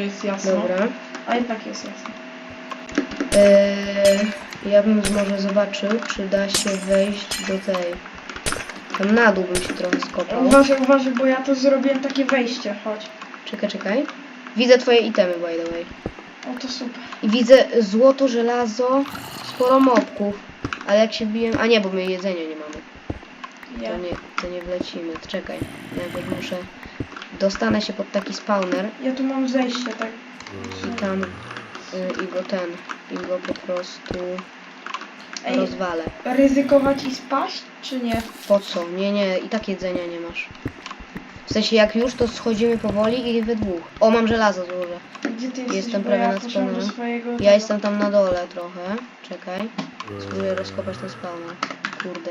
jest jasno. Dobra. A jednak jest jasno. Eee, ja bym może zobaczył, czy da się wejść do tej. Tam na dół bym się trochę skopał. Uważaj, uważaj, bo ja to zrobiłem takie wejście. Chodź. Czekaj, czekaj. Widzę twoje itemy, by the way. O, to super. I widzę złoto, żelazo, sporo mobków. Ale jak się biję... A nie, bo my jedzenia nie mamy. Ja. To nie, to nie wlecimy. Czekaj. Najpierw muszę... Dostanę się pod taki spawner Ja tu mam zejście, tak. i tam... Y, I go ten... I go po prostu... Ej, rozwalę. ryzykować i spaść, czy nie? Po co? Nie, nie, i tak jedzenia nie masz. W sensie jak już, to schodzimy powoli i we dwóch. O, mam żelazo złożę. Gdzie ty jesteś? Jestem Bo prawie ja nad poszłam do spawnerem. swojego... Ja tego. jestem tam na dole trochę. Czekaj. Spróbuję rozkopać ten spawner. Kurde.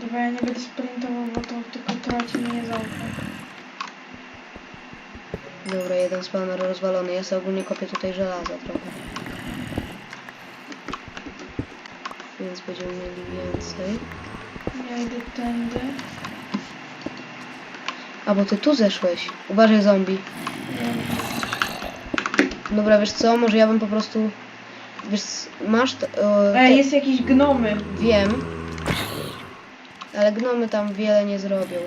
Dobra, ja nie będę sprintował, bo to tylko traci mnie zaufam. Dobra, jeden spawner rozwalony. Ja sobie ogólnie kopię tutaj żelaza trochę. Więc będziemy mieli więcej. Ja idę tędy. A bo ty tu zeszłeś. Uważaj zombie. Dobra, wiesz co? Może ja bym po prostu... Wiesz, masz... O, te... Ej, jest jakieś gnomy. Wiem. Ale gnomy tam wiele nie zrobią.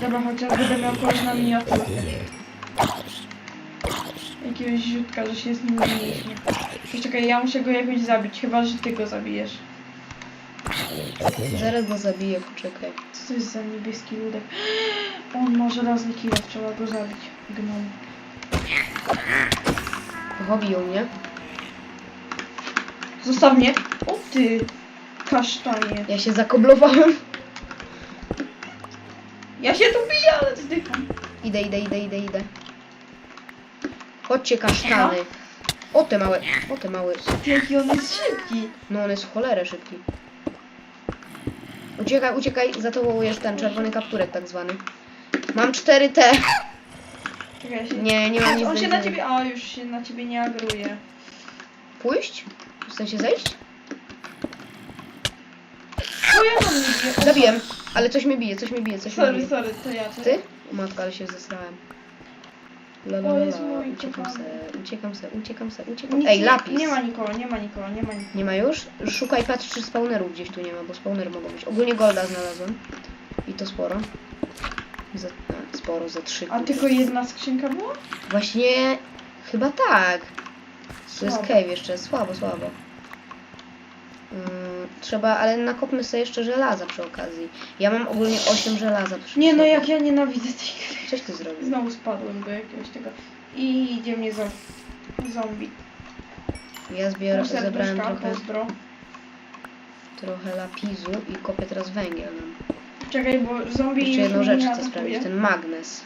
Dobra, chociaż będę miał kogoś na miniaturkę. Jakiegoś ziutka, że się z nim nie mieliśmy. Poczekaj, ja muszę go jakoś zabić, chyba że ty go zabijesz. Zaraz go zabiję, poczekaj. Co to jest za niebieski ludek? On ma żelazny kilo, trzeba go zabić. Gnom. Pochowił mnie. Zostaw mnie! O ty! Kasztanie. Ja się zakoblowałem. Ja się tu biję, ale zdycham. Idę, idę, idę, idę, idę. Chodźcie kasztany. O te małe, o te małe. Jaki on jest szybki. No on jest w cholerę szybki. Uciekaj, uciekaj, za tobą jest ten czerwony kapturek tak zwany. Mam 4T. Czekaj, ja się... Nie, nie mam nic On się na ciebie... A, już się na ciebie nie agruje. Pójść? W sensie zejść? O, ja mam nic. Zabiłem, ale coś mnie bije, coś mnie bije, coś mnie Sorry, bije. sorry, to ja. to Ty? O matko, ale się zesrałem. La, la, O la, Jezu, la. mój Uciekam kochany. se, uciekam se, uciekam se, uciekam. Nic Ej, nie- lapis. Nie ma nikogo, nie ma nikogo, nie ma nikogo. Nie ma już? Szukaj, patrz, czy spawnerów gdzieś tu nie ma, bo spawnery mogą być. Ogólnie golda znalazłem. I to sporo. Za, a, sporo, za trzy. A tylko jedna skrzynka była? Właśnie, chyba tak. To jest Słabo. cave jeszcze, słabo, słabo. Trzeba, ale nakopmy sobie jeszcze żelaza przy okazji. Ja mam ogólnie 8 żelaza przy Nie no, sobie. jak ja nienawidzę tej gry. Coś ty zrobił? Znowu spadłem do jakiegoś tego. I idzie mnie zo zombie. Ja zbier- Serduszka, zebrałem trochę, pozdro. trochę lapizu i kopię teraz węgiel. Czekaj, bo zombie Jeszcze już jedną mnie rzecz chcę atakuje. sprawdzić, ten magnes.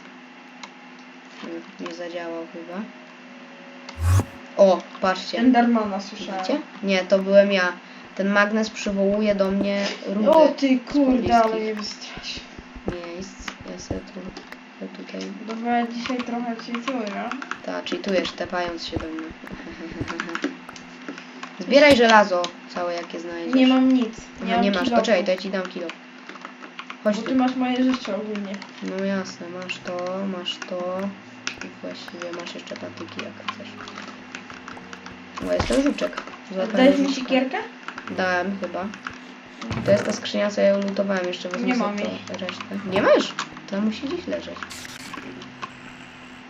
Nie, Nie zadziałał chyba. O, patrzcie. Endermana słyszałem. Widzicie? Nie, to byłem ja. Ten magnes przywołuje do mnie rudy O ty kurde, ale mnie wystraszy. miejsc. Ja sobie tu, ja tutaj... Dobra, ja dzisiaj trochę cheatuję. Ta, cheatujesz, tepając się do mnie. Zbieraj żelazo całe, jakie znajdziesz. Nie mam nic. Aha, mam nie masz, to czekaj, to ja ci dam kilo. Chodź Bo tu. ty masz moje rzeczy ogólnie. No jasne, masz to, masz to. I właściwie masz jeszcze patyki, jak chcesz. O, jest ten żuczek. Dajesz mi siekierkę? Dałem chyba. To jest ta skrzynia, co ja ją lutowałem. Jeszcze wezmę Nie sobie mam to resztę. Nie masz? To musi gdzieś leżeć.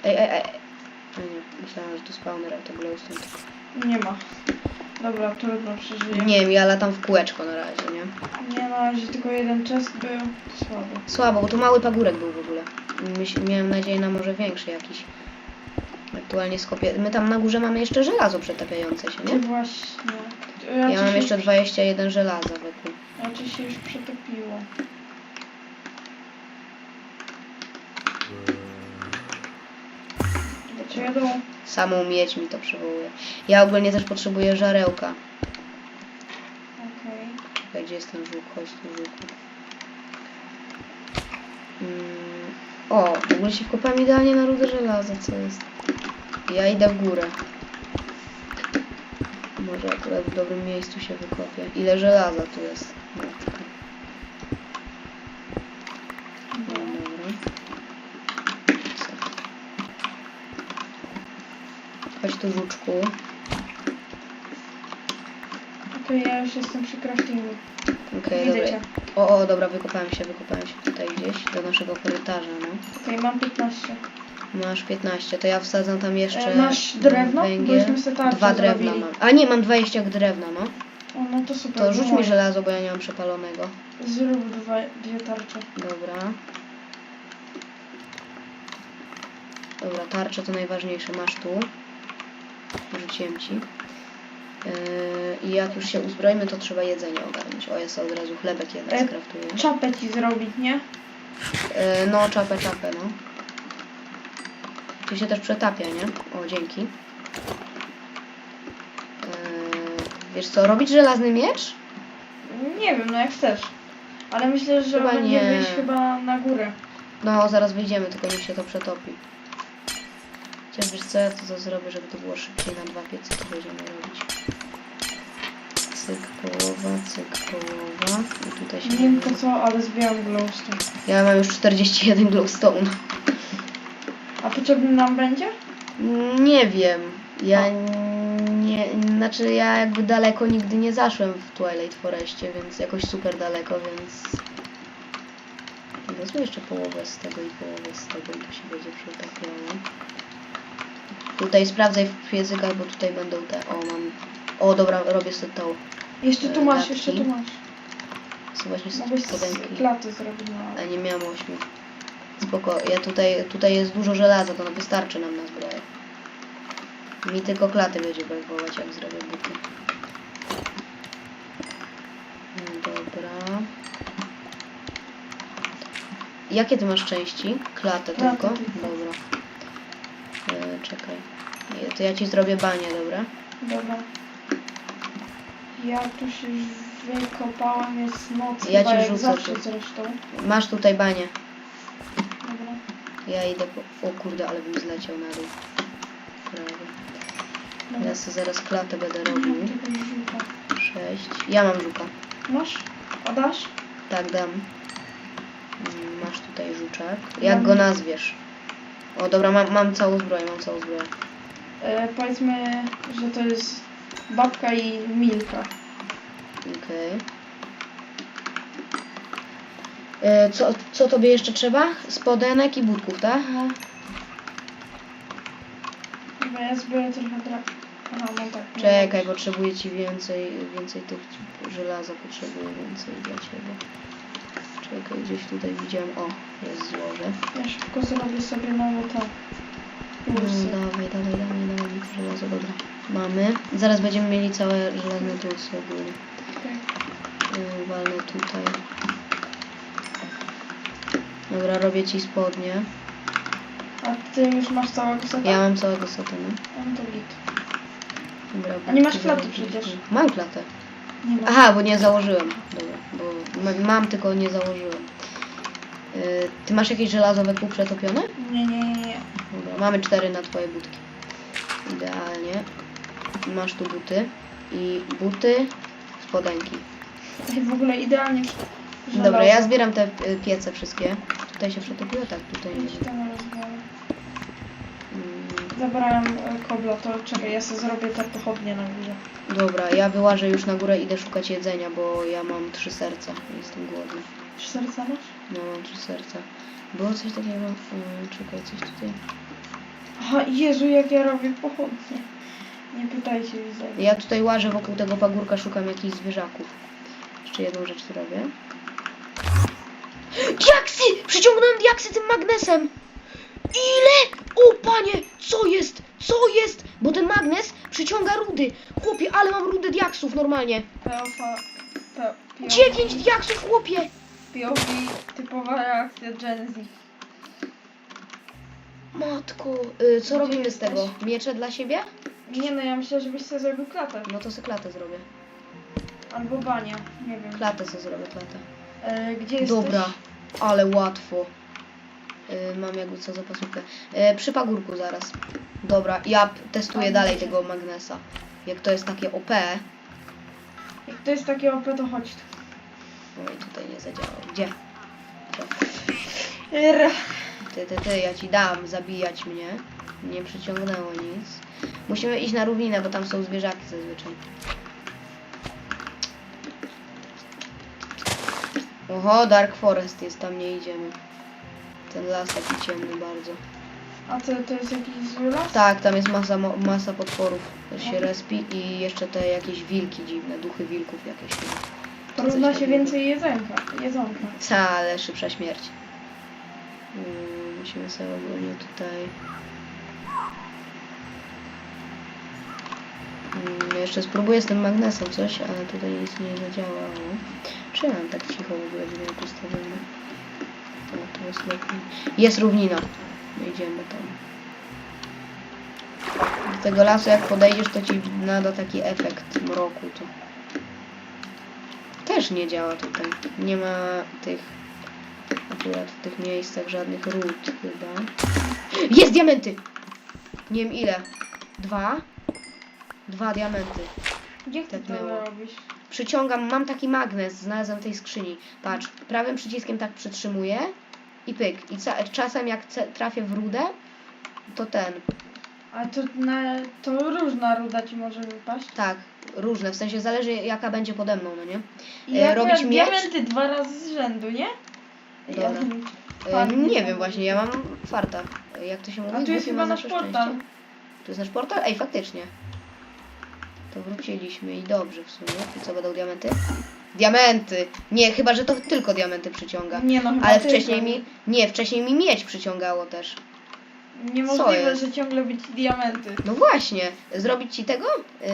Ej, ej, ej. A nie, myślałem, że tu spawner to glowstone. Nie ma. Dobra, trudno przeżyję. Nie wiem, ja latam w kółeczko na razie, nie? Nie na razie tylko jeden chest był. Słabo. Słabo, bo tu mały pagórek był w ogóle. Myśl, miałem nadzieję na może większy jakiś. Aktualnie skopię. My tam na górze mamy jeszcze żelazo przetapiające się, Ty nie? właśnie. Ja mam jeszcze już- 21 żelaza wokół. Raczej się już przetopiło. Do ciebie Samą miedź mi to przywołuje. Ja ogólnie też potrzebuję żarełka. Okej. Czekaj, gdzie jest ten żółk? Chodź tu żółku. Mm, o, w ogóle się wkopałem idealnie na rudę żelaza, co jest? Ja idę w górę. Może akurat w dobrym miejscu się wykopię. Ile żelaza tu jest? Matka. No, dobra. Chodź tu żuczku. Okej, ja już jestem przy craftingu. Okej, Widzę dobra. O, o, dobra, wykopałem się, wykopałem się tutaj gdzieś, do naszego korytarza, no. Okej, mam 15. Masz 15, to ja wsadzam tam jeszcze E, masz drewno? węgiel. Tarczę Dwa drewna zrobili. mam. A nie, mam 20 drewna, no. O, no to super. To rzuć mi żelazo, bo ja nie mam przepalonego. Zrób dwa, dwie tarcze. Dobra. Dobra, tarcza to najważniejsze, masz tu. Rzuciłem ci. Yy, I jak już się uzbroimy, to trzeba jedzenie ogarnąć. O, ja sobie od razu chlebek jeden E, skraftuję. Czapę ci zrobić, nie? Yy, no, czapę, czapę, no. Się też przetapia, nie? O, dzięki. Yy, wiesz co, robić żelazny miecz? Nie wiem, no jak chcesz. Ale myślę, że Chyba będzie nie. wyjść chyba na górę. No, zaraz wyjdziemy, tylko niech się to przetopi. Chociaż wiesz co, ja to, to zrobię, żeby to było szybciej na dwa piecy, to będziemy robić. Cyk, połowa, cyk, połowa. I tutaj się... Nie wiem po co, ale zbieram glowstone. Ja mam już 41 glowstone. A potrzebny nam będzie? Nie wiem. Ja nie... Znaczy ja jakby daleko nigdy nie zaszłem w Twilight Forestie, więc jakoś super daleko, więc... Wezmę jeszcze połowę z tego i połowę z tego i to się będzie przetapiało. Tutaj sprawdzaj w językach, bo tutaj będą te... O, mam... O, dobra, robię sobie to. Jeszcze tu E, masz, datki. jeszcze tu masz. Co właśnie z z klaty zrobić no. A nie miałam ośmiu. Spoko, ja tutaj, tutaj jest dużo żelaza, to wystarczy nam na zbroję. Mi tylko klaty będzie brakować, jak zrobię buty. Dobra. Jakie ty masz części? Klatę Klatę tylko? tylko. Dobra. E, czekaj. To ja ci zrobię banię, dobra? Dobra. Ja tu się wykopałam, jest noc Ja chyba ci jak rzucę zawsze tu. zresztą. Masz tutaj banię. Ja idę po... O kurde, ale bym zleciał na dół. Prawie. Ja sobie zaraz klatę będę Mam robił. Sześć. Ja mam żuka. Masz? A dasz? Tak, dam. Mm, Masz tutaj żuczek. Jak go nazwiesz? O, dobra, mam, mam całą zbroję, mam całą zbroję. E, powiedzmy, że to jest babka i Milka. Okej. E, Co, co tobie jeszcze trzeba? Spodenek i butków, tak? No. Dobra, ja zbiorę trochę dra... Aha, mam tak. no Czekaj, potrzebuję ci więcej, więcej tych żelaza, potrzebuję więcej dla ciebie. Czekaj, gdzieś tutaj widziałem, o, jest złoże. Ja szybko zrobię sobie nowo to. No, dawaj, dawaj, dawaj, dawaj, żelazo, dobra. Mamy. Zaraz będziemy mieli całe żelazne tulsy ogólnie. Okej. Yy, Walnę tutaj. Dobra, robię ci spodnie. A ty już masz całego seta? Ja mam całego seta, no. Mam to git. Dobra, A nie masz klaty przecież. Mam klatę. Nie ma. Aha, bo nie założyłem. Dobra, bo ma- mam, tylko nie założyłem. Yy, ty masz jakieś żelazowe pół przetopione? Nie, nie, nie, nie. Dobra, mamy cztery na twoje budki. Idealnie. Masz tu buty. I buty, spodenki. Ej, w ogóle idealnie. Dobra, ja zbieram te y, piece wszystkie. Tutaj się przetopiło? Tak, tutaj nie. Idź tam rozwalę. Mm, Zabrałem e, kobla, to czekaj, ja sobie zrobię te pochodnie na górze. Dobra, ja wyłażę już na górę, idę szukać jedzenia, bo ja mam trzy serca. Jestem głodny. Trzy serca masz? No, mam trzy serca. Było coś takiego? Czekaj, coś tutaj. Aha, Jezu, jak ja robię pochodnie. Nie pytajcie widzowie. Ja tutaj łażę wokół tego pagórka, szukam jakichś zwierzaków. Jeszcze jedną rzecz tu robię. Diaksy! Przyciągnąłem diaksy tym magnesem! Ile? O panie! Co jest? Co jest? Bo ten magnes przyciąga rudy. Chłopie, ale mam rudę diaksów normalnie. Peofa... Pe, Dziewięć diaksów, chłopie! POV, typowa reakcja Gen Z. Matko, y, co Gdzie robimy z jesteś? tego? Miecze dla siebie? Nie no, ja myślę, żebyś sobie zrobił klatę. No to sobie klatę zrobię. Albo bania, nie wiem. Klatę sobie zrobię, klatę. E, gdzie jesteś? Dobra, ale łatwo. Y, mam jakby co zapasówkę. Y, przy pagórku zaraz. Dobra, ja testuję dalej tego magnesa. Jak to jest takie OP. Jak to jest takie OP, to chodź tu. Oj, tutaj nie zadziałało. Gdzie? Ra. Ty, ty, ty, ja ci dam zabijać mnie. Nie przyciągnęło nic. Musimy iść na równinę, bo tam są zwierzaki zazwyczaj. Oho, Dark Forest jest, tam nie idziemy. Ten las taki ciemny bardzo. A co, to jest jakiś zły las? Tak, tam jest masa, masa potworów. To się respi i jeszcze te jakieś wilki dziwne, duchy wilków jakieś. Równa się więcej jedzonka. jedzonka. Ta, ale szybsza śmierć. Mm, musimy sobie ogólnie tutaj... jeszcze spróbuję z tym magnesem coś, ale tutaj nic nie zadziałało. Czy ja mam tak cicho w ogóle dźwięk ustawiony? O, tu jest lepiej. Jest równina. Idziemy tam. Do tego lasu jak podejdziesz, to ci nada taki efekt mroku. To też nie działa tutaj. Nie ma tych akurat w tych miejscach żadnych ród chyba. Jest diamenty! Nie wiem ile. Dwa? Dwa diamenty. Gdzie ty to Tepnęło. robisz? Przyciągam, mam taki magnes, znalazłem w tej skrzyni. Patrz, prawym przyciskiem tak przytrzymuję i pyk. I ca- czasem jak ce- trafię w rudę, to ten, A to, na, to różna ruda ci może wypaść. tak, różne, w sensie zależy jaka będzie pode mną, no nie? I E, robić miecz? diamenty dwa razy z rzędu, nie? Dobra. E, nie wiem właśnie, ja mam farta. E, Jak to się mówi? A tu jest chyba ma nasz zawsze portal. szczęście. Tu jest nasz portal? Ej, faktycznie. To wróciliśmy i dobrze w sumie. I co, będą diamenty? Diamenty! Nie, chyba, że to tylko diamenty przyciąga. Nie no, chyba Ale tylko. wcześniej mi... Nie, wcześniej mi miedź przyciągało też. Niemożliwe, jest? że ciągle być diamenty. No właśnie. Zrobić ci tego?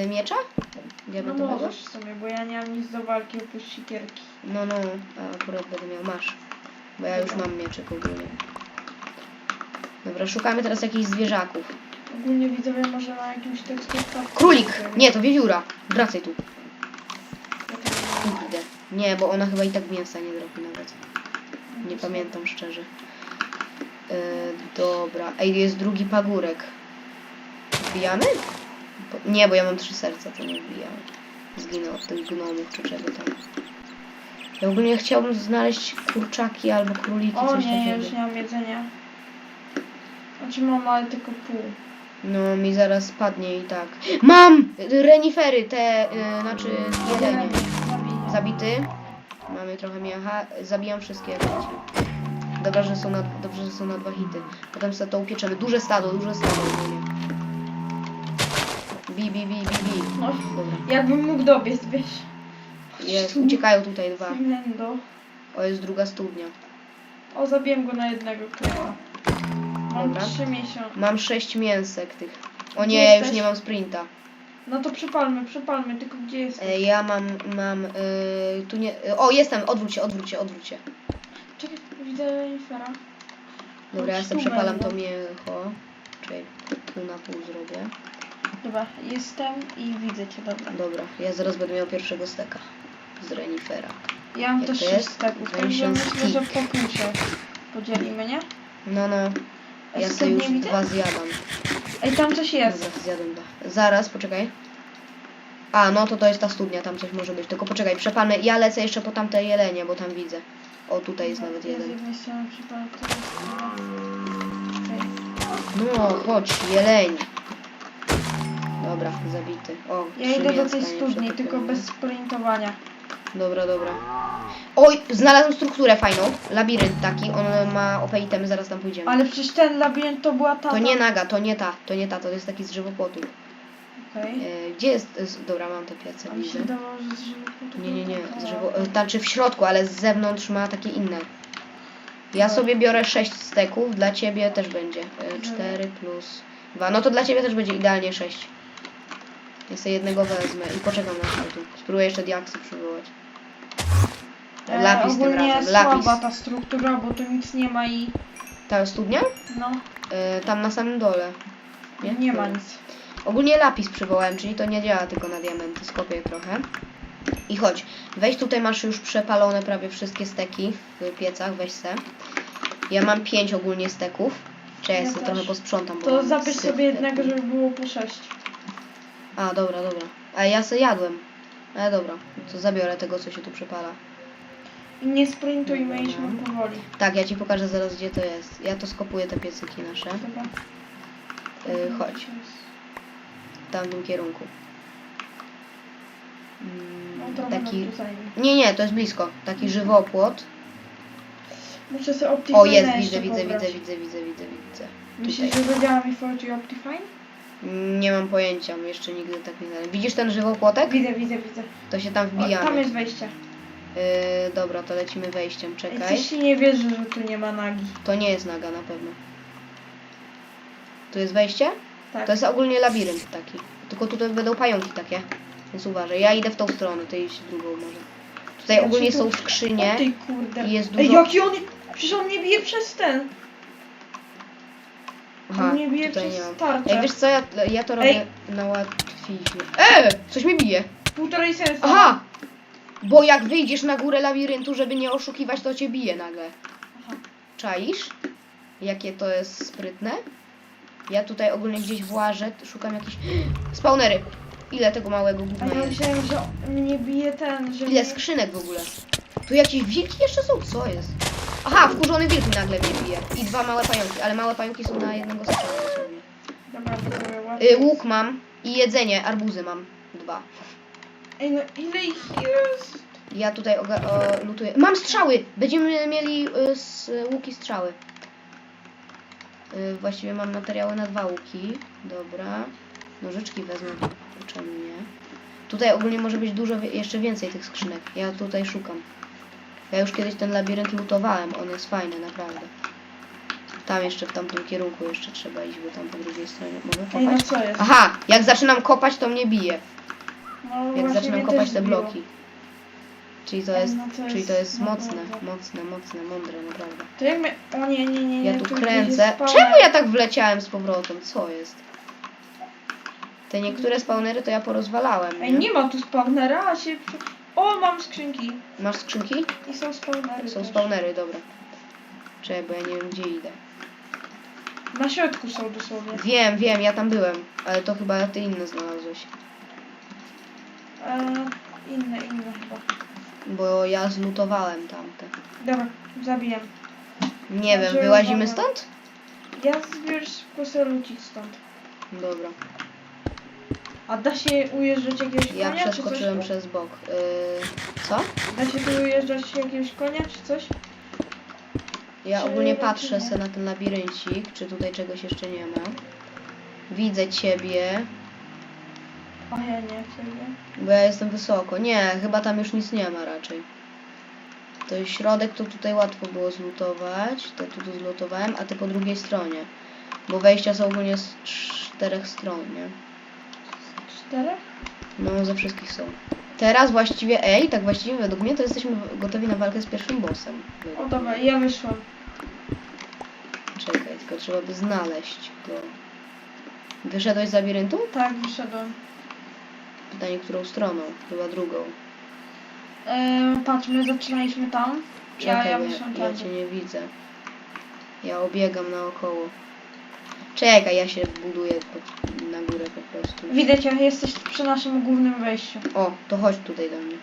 Y, miecza? No Diamentowego? możesz w sumie, bo ja nie mam nic do walki oprócz sikierki. No, no. A akurat będę miał. Masz. Bo ja już mam mieczyk ogólnie. Dobra, szukamy teraz jakichś zwierzaków. Ogólnie widzowie może na jakimś teksturkach... Królik! Nie, to wiewióra. Wracaj tu. Nie. Kurde. Nie, bo ona chyba i tak mięsa nie zrobi nawet. Nie pamiętam szczerze. E, dobra. Ej, jest drugi pagórek. Wbijamy? Nie, bo ja mam trzy serca, to nie wbijamy. Zginę od tych gnomów czy czego tam. Ja ogólnie chciałbym znaleźć kurczaki albo króliki, O coś nie, takiego. już nie mam jedzenia. Znaczy mam, ale tylko pół. No, mi zaraz spadnie i tak. Mam! Renifery, te, y, znaczy. Zabij. Zabity. Mamy trochę mięcha. Zabijam wszystkie. Dobra, że są na, dobrze, że są na dwa hity. Potem sobie to upieczemy. Duże stado, duże stado. Bi, bi, bi, bi, bi. No, Dobra. jakbym mógł dobiec, wiesz. Jest, uciekają tutaj dwa. Nendo. O, jest druga studnia. O, zabiłem go na jednego klepa. Mam Dobra. trzy miesiące. Mam sześć mięsek tych. O Gdzie nie, ja już jesteś? nie mam sprinta. No to przypalmy, przypalmy, tylko gdzie jest? E, ja mam, mam, y, tu nie, y, o jestem, odwróć się, odwróć się, odwróć się. Czekaj, widzę renifera. Dobra, ja sobie przepalam to mięcho. Czyli pół na pół zrobię. Dobra, jestem i widzę cię, dobra. Dobra, ja zaraz będę miał pierwszego steka z renifera. Ja mam Jak też to sześć jest? steków, także myślę, że stick. się podzielimy, nie? No, no, ja sobie już nie widzę? dwa zjadam. Ej, tam coś jest. Dobra, zjadłem dwa. Zaraz, poczekaj. A, no to to jest ta studnia, tam coś może być. Tylko poczekaj, przepalmy. Ja lecę jeszcze po tamte jelenie, bo tam widzę. O, tutaj jest nawet jeden. jednej strony. No, chodź, jeleń. Dobra, zabity. O, Ja idę do tej studni, tylko bez sprintowania. Dobra, dobra. Oj, znalazłem strukturę fajną. Labirynt taki, on ma OP itemy, zaraz tam pójdziemy. Ale przecież ten labirynt to była ta... To nie naga, to nie ta, to nie ta, to jest taki z żywopłotu. Okej. E, gdzie jest, z, dobra, mam te A mi się widzę. wydawało, że z żywopłotu Nie, nie, nie, była z taka- żywo, e, znaczy w środku, ale z zewnątrz ma takie inne. Ja sobie biorę 6 steków, dla ciebie też będzie. 4 plus 2, no to dla ciebie też będzie idealnie 6. Ja sobie jednego wezmę i poczekam na chwilę. Spróbuję jeszcze diaksy przywołać. E, Lapis tym ogólnie razem, lapis. słaba ta struktura, bo tu nic nie ma i... Ta studnia? No, E, tam na samym dole. nie, Nie? ma nic. Ogólnie lapis przywołałem, czyli to nie działa tylko na diamenty. Skopię trochę. I chodź, weź tutaj masz już przepalone prawie wszystkie steki w piecach, weź se. Ja mam 5 ogólnie steków. Czy ja, Ja sobie też. trochę posprzątam. bo To mam syf sobie jednego, taki. żeby było po sześć. A, dobra, dobra. A ja se jadłem. Ale dobra, to zabiorę tego, co się tu przepala. I nie sprintujmy, idźmy powoli. Tak, ja ci pokażę zaraz, gdzie to jest. Ja to skopuję te piecyki nasze. Dobra. Y, chodź. W tamtym kierunku. No Mm, trochę Taki... nam tu zajmie. Nie, nie, to jest blisko. Taki żywopłot. Muszę sobie Optifine O, jest, jeszcze widzę, widzę, pobrać. widzę, widzę, widzę, widzę, widzę. Myślisz, że zadziała mi 4G Optifine? Nie mam pojęcia, jeszcze nigdy tak nie znałem. Widzisz ten żywopłotek? Widzę, widzę, widzę. To się tam O, wbijamy. tam jest wejście. Yy, dobra, to lecimy wejściem, Ej, czekaj. coś się nie wierzy, że tu nie ma nagi. To nie jest naga na pewno. Tu jest wejście? Tak. To jest ogólnie labirynt taki. Tylko tutaj będą pająki takie. Więc uważaj. Ja idę w tą stronę, ty idź w drugą może. Tutaj Ja ogólnie się tu- są skrzynie. O ty kurde. i jest Ej, dużo- jaki on... Przecież on nie bije przez ten. Aha, on nie bije tutaj przez nie mam. tarczę. Ej, wiesz co, ja, ja to robię na łatwiźnie. E, Coś mi bije. Półtorej sensu. Aha! Bo jak wyjdziesz na górę labiryntu, żeby nie oszukiwać, to cię bije nagle. Aha. Czaisz? Jakie to jest sprytne? Ja tutaj ogólnie gdzieś włażę, szukam jakichś... Spawnery! Ile tego małego A gówna ja jest? myślałem, że mnie bije ten, że... Ile mnie- skrzynek w ogóle? Tu jakieś wilki jeszcze są? Co jest? Aha, wkurzony wilk nagle mnie bije. I dwa małe pająki, ale małe pająki są na jednego dosłownie. Dobra. Y, łuk mam i jedzenie, arbuzy mam. Dwa. Ej, no ile ich jest? Ja tutaj o, lutuję. Mam strzały! Będziemy mieli y, s, łuki strzały. Y, właściwie mam materiały na dwa łuki. Dobra. Nożyczki wezmę. Czemu nie? Tutaj ogólnie może być dużo, jeszcze więcej tych skrzynek. Ja tutaj szukam. Ja już kiedyś ten labirynt lutowałem. On jest fajny, naprawdę. Tam jeszcze, w tamtym kierunku jeszcze trzeba iść, bo tam po drugiej stronie mogę Ej, no kopać. co jest? Aha! Jak zaczynam kopać, to mnie bije. No, Jak właśnie zaczynam mnie kopać też te zbiło. bloki. Czyli to Ej, jest, no to czyli to jest mocne, naprawdę. mocne, mocne, mądre, naprawdę. To jak my... O nie, nie, nie, nie. Ja tu gdzieś kręcę. jest. Czemu ja tak wleciałem z powrotem? Co jest? Te niektóre spawnery to ja porozwalałem. Ej, Nie? nie ma tu spawnera, a się... O, mam skrzynki. Masz skrzynki? I są spawnery Są też. spawnery, dobra. Czekaj, bo ja nie wiem gdzie idę. Na środku są dosłownie. Wiem, wiem, ja tam byłem, ale to chyba ty inne znalazłeś. E, inne, inne chyba. Bo ja zlutowałem tamte. Dobra, zabijam. Nie wiem, wyłazimy dobra. stąd? Ja kosę ludzi stąd. Dobra. A da się ujeżdżać jakiegoś Ja konia, czy przeskoczyłem coś? przez bok. Yy, co? Da się tu ujeżdżać jakiegoś konia, czy coś? Ja Czy ogólnie raczej patrzę nie? se na ten labiryncik, czy tutaj czegoś jeszcze nie ma. Widzę ciebie, A ja nie, sobie. bo ja jestem wysoko. Nie, chyba tam już nic nie ma raczej. To jest środek, to tutaj łatwo było zlutować. Tu, tu zlutowałem, a ty po drugiej stronie. Bo wejścia są ogólnie z czterech stron, nie? Czterech? No, ze wszystkich są. Teraz właściwie, ej, tak właściwie według mnie to jesteśmy gotowi na walkę z pierwszym bossem. O dobra, ja wyszłam. Czekaj, tylko trzeba by znaleźć go. Wyszedłeś z labiryntu? Tak, wyszedłem. Pytanie, którą stroną? Chyba drugą. E, patrz, my zaczynaliśmy tam. Ja, Czekaj, ja wyszłam ja tam. cię nie widzę. Ja obiegam naokoło. Czekaj, ja się buduję na górę po prostu. Widać, jak jesteś przy naszym głównym wejściu. O, to chodź tutaj do mnie.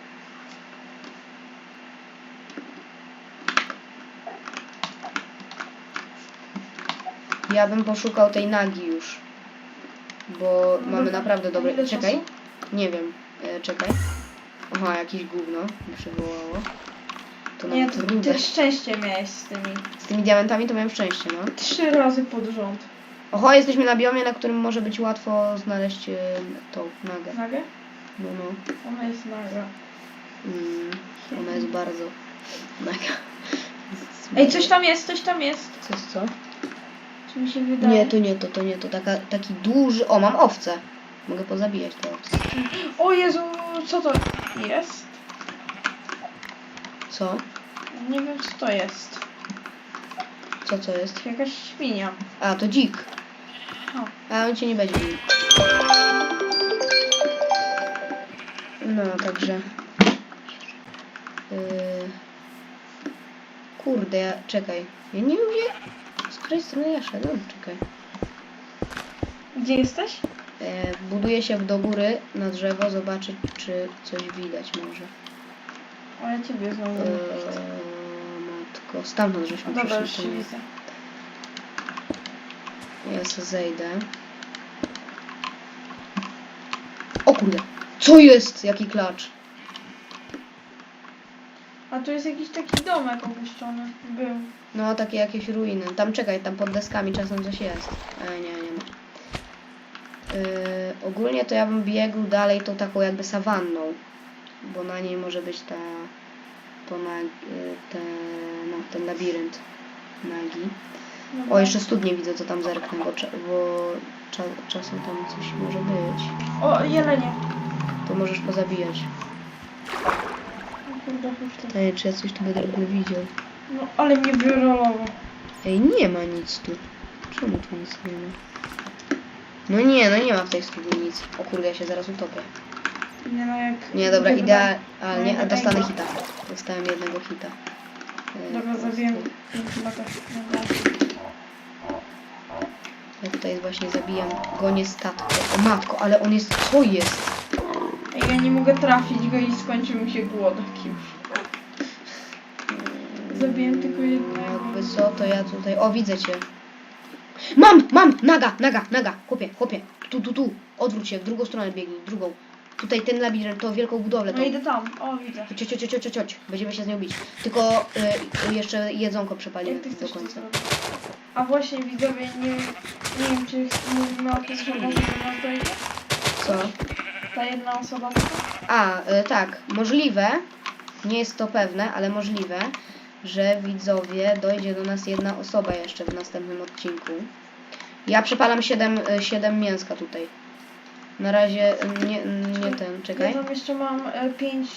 Ja bym poszukał tej nagi już. Bo No mamy naprawdę dobre... Ile Czekaj. czasu? Nie wiem. E, czekaj. Aha, jakieś gówno mi przywołało. To Nie, to trudne. ty szczęście miałeś z tymi. Z tymi diamentami to miałem szczęście, no. Trzy razy pod rząd. Oho, jesteśmy na biomie, na którym może być łatwo znaleźć e, tą nagę. Nagę? No, no. Ona jest naga. Mm, ona jest bardzo naga. Ej, coś tam jest, coś tam jest. Coś co? Czy mi się wydaje? Nie, to nie to, to nie to. Taka, taki duży... O, mam owce. Mogę pozabijać te owce. O Jezu, co to jest? Co? Nie wiem co to jest. Co co jest? Jakaś świnia. A, to dzik. A on cię nie będzie. No, także... Yy... Kurde, ja... Czekaj. Ja nie wiem gdzie... Z której strony ja szedłem? Czekaj. Gdzie jesteś? E, buduję się do góry na drzewo, zobaczyć czy coś widać może. Ja ciebie znowu. E, matko, stamtąd żeśmy Dobra, już przyszli. się to nie. widzę. Ja se zejdę. O kurde. Co jest? Jaki klacz? A tu jest jakiś taki domek opuszczony. Był. No, takie jakieś ruiny. Tam czekaj, tam pod deskami czasem coś jest. E, nie, nie ma. Yy, ogólnie to ja bym biegł dalej tą taką jakby sawanną, bo na niej może być ta, to na, yy, te, no, ten labirynt nagi. O, jeszcze studnie widzę, co tam zerknę, bo, cza, bo cza, czasem tam coś może być. O, jelenie. To możesz pozabijać. Ej, czy ja coś tu będę w widział? No, ale mnie wyrolowo. Ej, nie ma nic tu. Czemu tu nic nie ma? No nie, no nie ma w tej studni nic. O kurde, ja się zaraz utopię. Nie no, jak... Nie, dobra, idealnie. A Ej, dostanę hita. Dostałem jednego hita. Dobra, zabiję prostu wentylator. Dobra. Ja tutaj właśnie zabijam. Gonię statko. O matko, ale on jest... Co jest? Ej, ja nie mogę trafić go i skończył mi się głodek już. Zabiłem tylko jednego. Jakby co, to ja tutaj... O, widzę cię. Mam, mam! Naga, naga, naga! Chłopie, chłopie. Tu, tu, tu. Odwróć się, w drugą stronę biegnij, drugą. Tutaj ten labirynt, tą wielką budowlę. No tą. idę tam. O, widzę. Cio, cio, cio, cio, cioć. Będziemy się z nią bić. Tylko y, jeszcze jedzonko przepalimy Jak ty do to końca. zrobić? A właśnie widzowie, nie, nie wiem czy mówimy o tym, że może do nas dojdzie. Co? Ta jedna osoba tylko. A, y, tak. Możliwe, nie jest to pewne, ale możliwe, że widzowie dojdzie do nas jedna osoba jeszcze w następnym odcinku. Ja przepalam 7, 7 mięska tutaj. Na razie y, nie, nie ten, czekaj. Ja tam jeszcze mam e, pięć...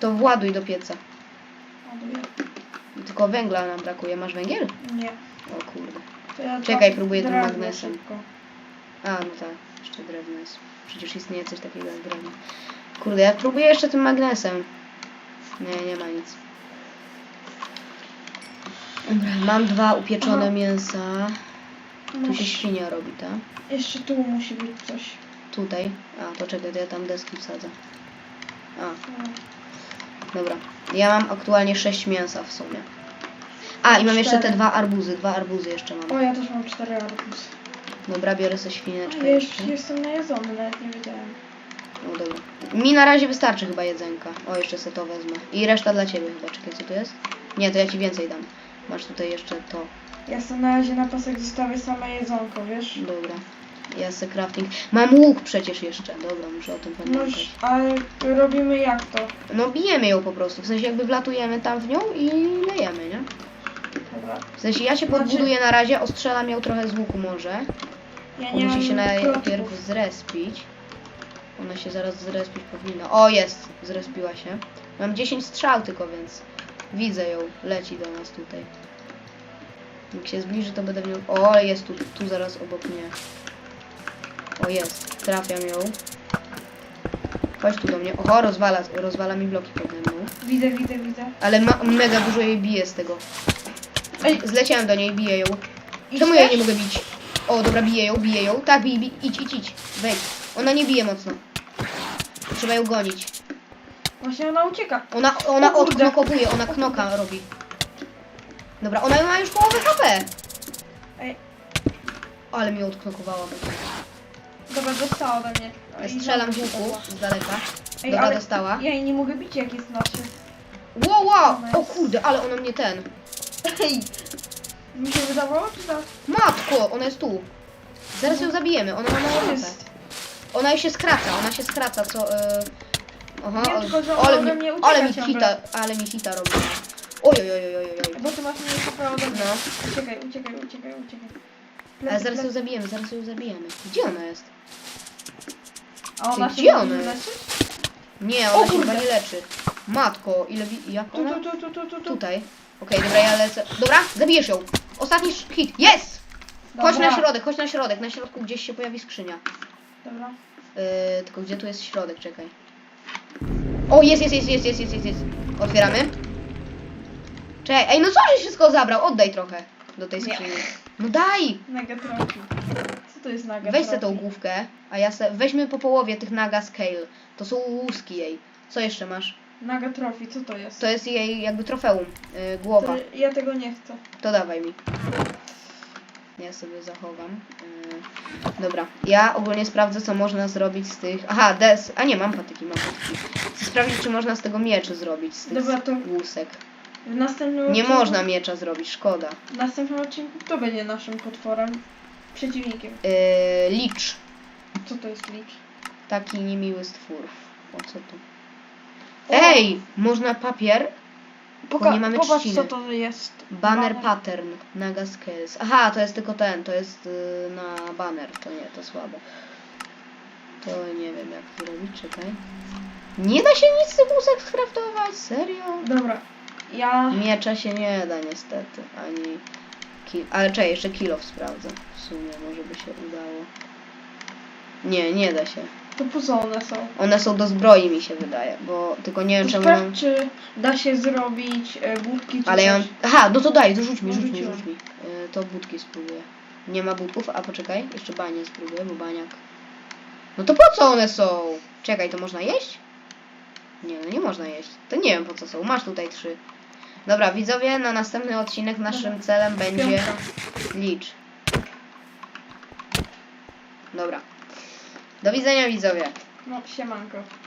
To właduj do pieca. ładuję. Tylko węgla nam brakuje. Masz węgiel? Nie. O kurde. To ja Czekaj, tam próbuję tym drewno magnesem. szybko. A, no tak, jeszcze drewno jest. Przecież istnieje coś takiego jak drewno. Kurde, ja próbuję jeszcze tym magnesem. Nie, nie ma nic. Dobra, mam dwa upieczone Aha. mięsa. Tu się świnia robi, tak? Jeszcze tu musi być coś. Tutaj. A, to czekaj, to ja tam deski wsadzę. A, No. dobra. Ja mam aktualnie sześć mięsa w sumie. A, i mam jeszcze te dwa arbuzy. Dwa arbuzy jeszcze mam. O, ja też mam cztery arbuz. Dobra, biorę sobie A świnieczkę ja jeszcze. jestem najedzony, nawet nie wiedziałem. No dobra. Mi na razie wystarczy chyba jedzenka. O, jeszcze se to wezmę. I reszta dla ciebie chyba. Czekaj, co to jest? Nie, to ja ci więcej dam. Masz tutaj jeszcze to. Ja sobie na razie na pasek zostawię same jedzonko, wiesz? Dobra. Ja se crafting. Mam łuk przecież jeszcze. Dobra, muszę o tym No pamiętać. ale robimy jak to? No bijemy ją po prostu. W sensie jakby wlatujemy tam w nią i lejemy, nie? W sensie ja się Znaczy- podbuduję na razie, ostrzelam ją trochę z łuku może. Ja nie musi się mam najpierw klocków. zrespić. Ona się zaraz zrespić powinna. O, jest! Zrespiła się. Mam 10 strzał tylko, więc widzę ją. Leci do nas tutaj. Jak się zbliży, to będę w nią... O, jest tu, tu zaraz obok mnie. O, jest. Trafiam ją. Chodź tu do mnie. Oho, rozwala, rozwala mi bloki pode mną. Widzę, widzę, widzę. Ale ma, mega dużo jej bije z tego. Ej, Zleciałem do niej, biję ją. Czemu ja jej nie mogę bić? O, dobra, biję ją, biję ją. Tak, bij, bij, idź, idź, idź. Wejdź. Ona nie bije mocno. Trzeba ją gonić. Właśnie ona ucieka. Ona, ona O kurde. odknokowuje, ona knoka robi. Dobra, ona ma już połowę HP. Ej, Ale mi odknokowała. dobra, dostała ode mnie. I Strzelam z znowu łuku z daleka. Ej, Dobra, ale dostała. Ja jej nie mogę bić, jak jest nasze. Wow, wow! O kurde, ale ona mnie ten. Ej! Mi się wydawało, czy tak? Matko, ona jest tu. Zaraz ją zabijemy, ona ma mało HP. jest? Ona się skraca, ona się skraca, co... Yy... Aha, o- tylko, że ona ale, ode mi, mnie ucieka ale mi ciągle. hita, ale mi hita robi. Oj, oj, oj, oj, oj, oj. Bo ty masz mniej HP ode mnie. No. Uciekaj, uciekaj, uciekaj, uciekaj. Ale Plecy, zaraz ją zabijemy, zaraz ją zabijemy. Gdzie ona jest? A ona się gdzie może ona jest? leczyć? Nie, O ona się kurde. chyba nie leczy. Matko, ile wi... Jak Tu, ona? tu, tu, tu, tu, tu, tu. Tutaj. Okej, dobra, ja lecę. Dobra, zabijesz ją. Ostatni hit. Jest! Chodź Dobra. na środek, chodź na środek. Na środku gdzieś się pojawi skrzynia. Dobra. Yy, tylko gdzie tu jest środek, czekaj. O, jest, jest, jest, jest, jest, jest, jest, jest. Otwieramy. Czekaj, ej, no co żeś wszystko zabrał? Oddaj trochę do tej Nie. skrzyni. No daj! Naga trofi. Co to jest naga Weź se tą główkę, a ja se... Weźmy po połowie tych naga scale. To są łuski jej. Co jeszcze masz? Naga trofi, co to jest? To jest jej jakby trofeum. Yy, głowa. To ja tego nie chcę. To dawaj mi. ja sobie zachowam. Yy, dobra, ja ogólnie sprawdzę, co można zrobić z tych... Aha, des... A nie, mam patyki, mam patyki. Chcę sprawdzić, czy można z tego mieczy zrobić, z tych Dobra, to- łusek. W następnym Nie odcinku- można miecza zrobić, szkoda. W następnym odcinku kto będzie naszym potworem? Przeciwnikiem. Yy, licz. Co to jest licz? Taki niemiły stwór. O co tu? Ej! Można papier? Poka- nie mamy popatrz trzciny. co to jest. Banner pattern. Naga skills. Aha, to jest tylko ten. To jest yy, na banner. To nie, to słabe. To nie wiem jak zrobić. Czekaj. Nie da się nic z tych łusek skraftować? Serio? Dobra. Ja... Miecza się nie da niestety. Ani... Ki- Ale czekaj, jeszcze kilof sprawdzę. W sumie może by się udało. Nie, nie da się. To po co one są? One są do zbroi mi się wydaje, bo tylko nie wiem czemu... Sprawdź, czy da się zrobić e, budki czy Ale ja mam... coś. Aha, no to daj, to rzuć mi, rzuć mi, rzuć mi. Yy, to budki spróbuję. Nie ma budków, a poczekaj, jeszcze banie spróbuję, bo baniak... No to po co one są? Czekaj, to można jeść? Nie, no nie można jeść. To nie wiem po co są. Masz tutaj trzy. Dobra, widzowie, na następny odcinek naszym celem będzie Piątka. licz. Dobra. Do widzenia widzowie. No, siemanko.